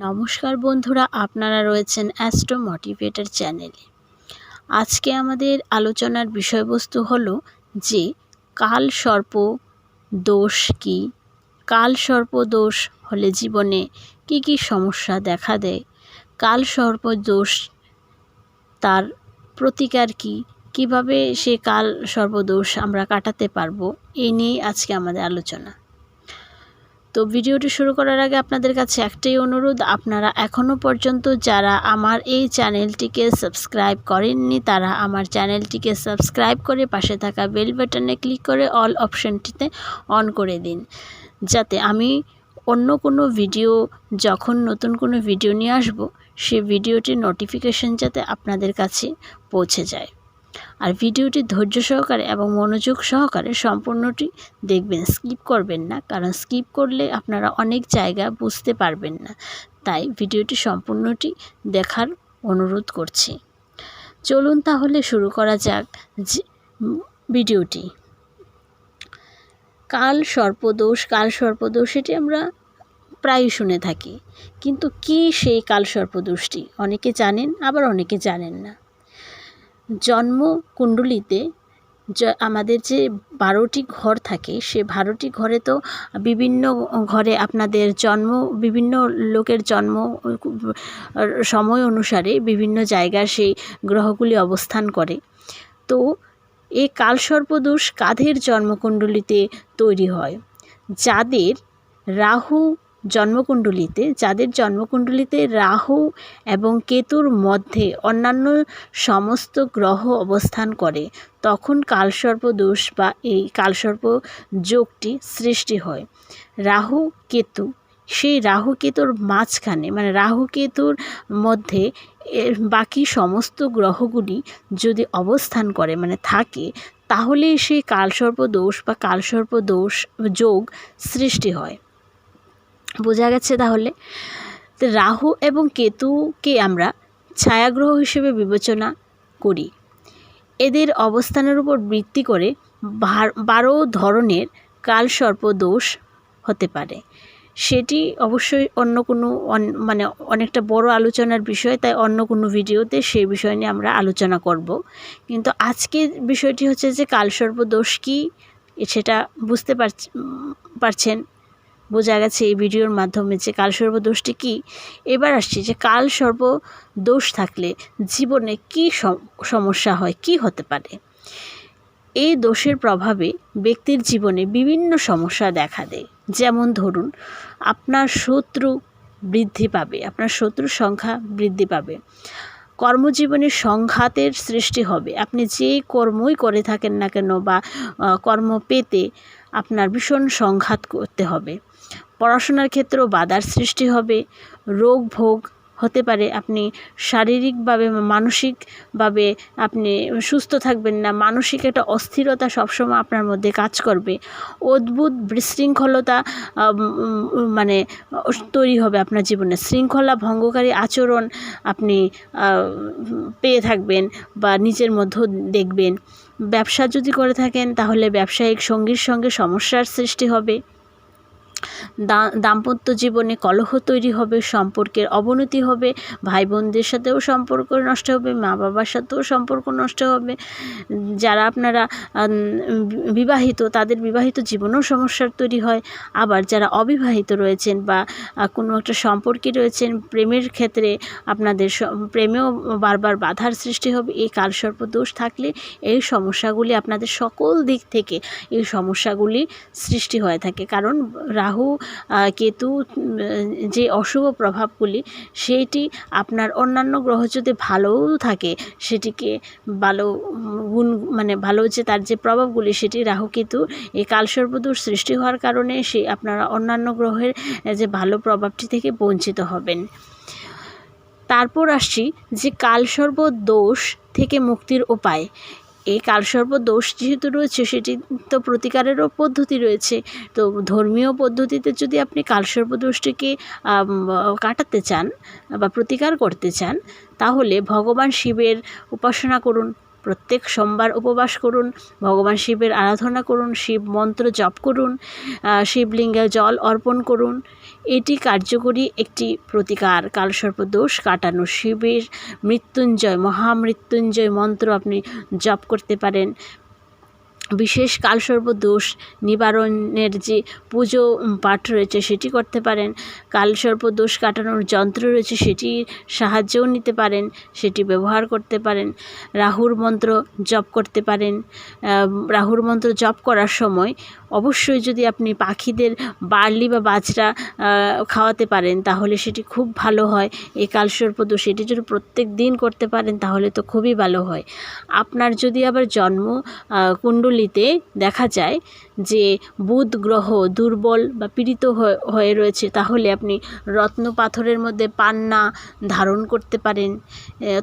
নমস্কার বন্ধুরা, আপনারা রয়েছেন অ্যাস্ট্রো মোটিভেটার চ্যানেলে আজকে আমাদের আলোচনার বিষয়বস্তু হলো যে, কাল সর্প দোষ কি? কাল সর্প দোষ হলে জীবনে কি কি সমস্যা দেখা দেয়? কাল সর্প দোষ তার প্রতিকার কি? কীভাবে সে কাল সর্বদোষ আমরা কাটাতে পারব? এই নিয়েই আজকে আমাদের আলোচনা। তো ভিডিওটি শুরু করার আগে আপনাদের কাছে একটাই অনুরোধ, আপনারা এখনও পর্যন্ত যারা আমার এই চ্যানেলটিকে সাবস্ক্রাইব করেননি, তারা আমার চ্যানেলটিকে সাবস্ক্রাইব করে পাশে থাকা বেল বাটনে ক্লিক করে অল অপশানটিতে অন করে দিন। যাতে আমি অন্য কোনো ভিডিও, যখন নতুন কোনো ভিডিও নিয়ে আসব, সে ভিডিওটির নোটিফিকেশন যাতে আপনাদের কাছে পৌঁছে যায়। আর ভিডিওটি ধৈর্য সহকারে এবং মনোযোগ সহকারে সম্পূর্ণটি দেখবেন, স্কিপ করবেন না, কারণ স্কিপ করলে আপনারা অনেক জায়গা বুঝতে পারবেন না। তাই ভিডিওটি সম্পূর্ণটি দেখার অনুরোধ করছি। চলুন তাহলে শুরু করা যাক ভিডিওটি। কাল সর্পদোষ কাল সর্পদোষ এটি আমরা প্রায় শুনে থাকি। কিন্তু কি সেই কাল সর্পদোষটি? অনেকে জানেন, আবার অনেকে জানেন না। জন্মকুণ্ডলিতে আমাদের যে বারোটি ঘর থাকে, সে বারোটি ঘরে তো বিভিন্ন ঘরে আপনাদের জন্ম, বিভিন্ন লোকের জন্ম সময় অনুসারে বিভিন্ন জায়গায় সেই গ্রহগুলি অবস্থান করে। তো এই কালসর্পদোষ কাদের জন্মকুণ্ডলিতে তৈরি হয়? যাদের রাহু জন্মকুণ্ডলিতে, যাদের জন্মকুণ্ডলিতে রাহু এবং কেতুর মধ্যে অন্যান্য সমস্ত গ্রহ অবস্থান করে, তখন কালসর্প দোষ বা এই কালসর্প যোগটি সৃষ্টি হয়। রাহু কেতু, সেই রাহু কেতুর মাঝখানে মানে রাহু কেতুর মধ্যে এর বাকি সমস্ত গ্রহগুলি যদি অবস্থান করে মানে থাকে তাহলে সেই কালসর্প দোষ বা কালসর্প দোষ যোগ সৃষ্টি হয়। বোঝা গেছে তাহলে। রাহু এবং কেতুকে আমরা ছায়াগ্রহ হিসেবে বিবেচনা করি। এদের অবস্থানের উপর ভিত্তি করে বারো ধরনের কালসর্প দোষ হতে পারে। সেটি অবশ্যই অন্য কোনো মানে অনেকটা বড় আলোচনার বিষয়, তাই অন্য কোনো ভিডিওতে সেই বিষয় নিয়ে আমরা আলোচনা করব। কিন্তু আজকের বিষয়টি হচ্ছে যে কালসর্প দোষ কী, সেটা বুঝতে পারছেন বোঝা গেছে এই ভিডিওর মাধ্যমে যে কালসর্প দোষটি কী। এবার আসছি যে কালসর্প দোষ থাকলে জীবনে কি সমস্যা হয়, কি হতে পারে? এই দোষের প্রভাবে ব্যক্তির জীবনে বিভিন্ন সমস্যা দেখা দেয়। যেমন ধরুন, আপনার শত্রু বৃদ্ধি পাবে, আপনার শত্রুর সংখ্যা বৃদ্ধি পাবে। কর্মজীবনে সংঘাতের সৃষ্টি হবে। আপনি যে কর্মই করে থাকেন না কেন বা কর্ম পেতে আপনার ভীষণ সংঘাত করতে হবে। পড়াশোনার ক্ষেত্রেও বাধার সৃষ্টি হবে, রোগ ভোগ হতে পারে, আপনি শারীরিকভাবে, মানসিকভাবে আপনি সুস্থ থাকবেন না, মানসিক একটা অস্থিরতা সবসময় আপনার মধ্যে কাজ করবে। অদ্ভুত বিশৃঙ্খলতা মানে তৈরি হবে আপনার জীবনে। শৃঙ্খলা ভঙ্গকারী আচরণ আপনি পেয়ে থাকবেন বা নিজের মধ্যে দেখবেন। ব্যবসা যদি করে থাকেন, তাহলে ব্যবসায়িক সঙ্গীর সঙ্গে সমস্যার সৃষ্টি হবে। দাম্পত্য জীবনে কলহ তৈরি হবে, সম্পর্কের অবনতি হবে ভাই বোনদের সাথেও সম্পর্ক নষ্ট হবে মা বাবার সাথেও সম্পর্ক নষ্ট হবে। যারা আপনারা বিবাহিত, তাদের বিবাহিত জীবনেও সমস্যার তৈরি হয়। আবার যারা অবিবাহিত রয়েছেন বা কোনো একটা সম্পর্কে রয়েছেন, প্রেমের ক্ষেত্রে আপনাদের প্রেমেও বারবার বাধার সৃষ্টি হবে, এই কালসর্প দোষ থাকলে এই সমস্যাগুলি আপনাদের সকল দিক থেকে এই সমস্যাগুলি সৃষ্টি হয়ে থাকে। কারণ রাহু কেতু যে অশুভ প্রভাবগুলি, সেইটি আপনার অন্যান্য গ্রহ যদি ভালোও থাকে, সেটিকে ভালো, গুণ মানে ভালো যে তার যে প্রভাবগুলি, সেটি রাহু, কেতু, এই কালসর্পদোষ সৃষ্টি হওয়ার কারণে সে আপনারা অন্যান্য গ্রহের যে ভালো প্রভাবটি থেকে বঞ্চিত হবেন। তারপর আসছি যে কালসর্প দোষ থেকে মুক্তির উপায়। এই কালসর্প দোষ যেহেতু রয়েছে, সেটি তো প্রতিকারেরও পদ্ধতি রয়েছে। তো ধর্মীয় পদ্ধতিতে যদি আপনি কালসর্প দোষটিকে কাটাতে চান বা প্রতিকার করতে চান, তাহলে ভগবান শিবের উপাসনা করুন। প্রত্যেক সোমবার উপবাস করুন, ভগবান শিবের আরাধনা করুন, শিব মন্ত্র জপ করুন শিবলিঙ্গে জল অর্পণ করুন। এটি কার্যকরী একটি প্রতিকার। কালসর্পদোষ কাটানো শিবের মৃত্যুঞ্জয়, মহামৃত্যুঞ্জয় মন্ত্র আপনি জপ করতে পারেন। বিশেষ কালসর্প দোষ নিবারণের যে পুজো পাঠ রয়েছে সেটি করতে পারেন। কালসর্প দোষ কাটানোর যন্ত্র রয়েছে সেটির সাহায্যও নিতে পারেন, সেটি ব্যবহার করতে পারেন। রাহুর মন্ত্র জপ করতে পারেন। রাহুর মন্ত্র জপ করার সময় অবশ্যই যদি আপনি পাখিদের বার্লি বা বাজরা খাওয়াতে পারেন, তাহলে সেটি খুব ভালো হয়। এই কালসর্প দোষ এটি যদি প্রত্যেক দিন করতে পারেন, তাহলে তো খুবই ভালো হয়। আপনার যদি আবার জন্ম কুণ্ডলিতে দেখা যায় যে বুধ গ্রহ দুর্বল বা পীড়িত হয়ে রয়েছে, তাহলে আপনি রত্ন পাথরের মধ্যে পান্না ধারণ করতে পারেন।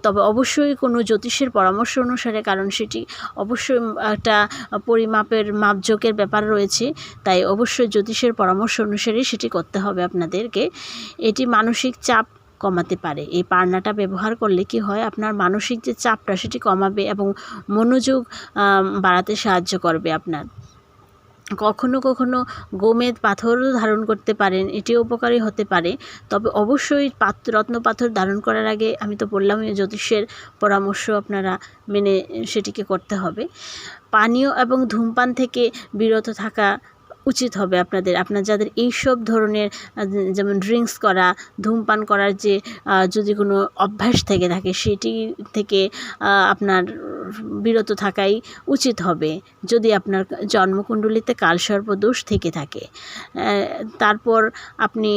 তবে অবশ্যই কোনো জ্যোতিষের পরামর্শ অনুসারে, কারণ সেটি অবশ্যই একটা পরিমাপের মাপজোকের ব্যাপার রয়েছে, তাই অবশ্যই জ্যোতিষের পরামর্শ অনুসারে সেটি করতে হবে আপনাদেরকে। এটি মানসিক চাপ কমাতে পারে। এই পারনাটা ব্যবহার করলে কি হয়? আপনার মানসিক যে চাপটা, সেটি কমাবে এবং মনোযোগ বাড়াতে সাহায্য করবে আপনার। কখনো কখনো গোমেদ পাথরও ধারণ করতে পারেন, এটিও উপকারী হতে পারে। তবে অবশ্যই পাত্র রত্ন পাথর ধারণ করার আগে আমি তো বললাম জ্যোতিষের পরামর্শ আপনারা মেনে সেটিকে করতে হবে। পানীয় এবং ধূমপান থেকে বিরত থাকা উচিত হবে আপনাদের। আপনার যাদের এইসব ধরনের যেমন ড্রিঙ্কস করা, ধূমপান করার যে যদি কোনো অভ্যাস থেকে থাকে, সেটি থেকে আপনার বিরত থাকাই উচিত হবে। যদি আপনার জন্মকুণ্ডলিতে কালসর্প দোষ থেকে থাকে তারপর আপনি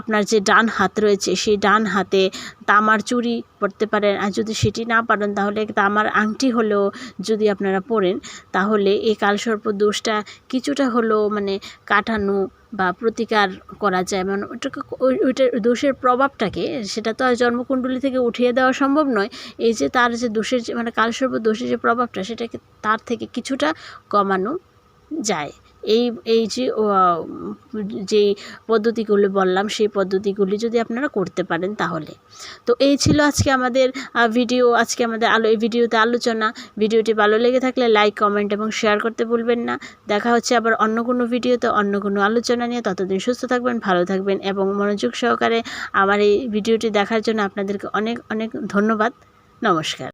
আপনার যে ডান হাত রয়েছে, সেই ডান হাতে তামার চুরি পরতে পারেন। আর যদি সেটি না পারেন, তাহলে তামার আংটি হলেও যদি আপনারা পরেন, তাহলে এই কালসর্প দোষটা কিছুটা হলেও মানে কাটানো বা প্রতিকার করা যায়। মানে ওটাকে ওইটার দোষের প্রভাবটাকে সেটা তো আর জন্মকুণ্ডলী থেকে উঠিয়ে দেওয়া সম্ভব নয়। এই যে তার যে দোষের যে মানে কালসর্প দোষের যে প্রভাবটা সেটাকে তার থেকে কিছুটা কমানো যায়। এই এই যে যেই পদ্ধতিগুলো বললাম, সেই পদ্ধতিগুলি যদি আপনারা করতে পারেন তাহলে। তো এই ছিল আজকে আমাদের ভিডিও, আজকে আমাদের আলো, এই ভিডিওতে আলোচনা। ভিডিওটি ভালো লেগে থাকলে লাইক, কমেন্ট এবং শেয়ার করতে ভুলবেন না। দেখা হচ্ছে আবার অন্য কোনো ভিডিওতে, অন্য কোনো আলোচনা নিয়ে। ততদিন সুস্থ থাকবেন, ভালো থাকবেন এবং মনোযোগ সহকারে আমার এই ভিডিওটি দেখার জন্য আপনাদেরকে অনেক অনেক ধন্যবাদ। নমস্কার।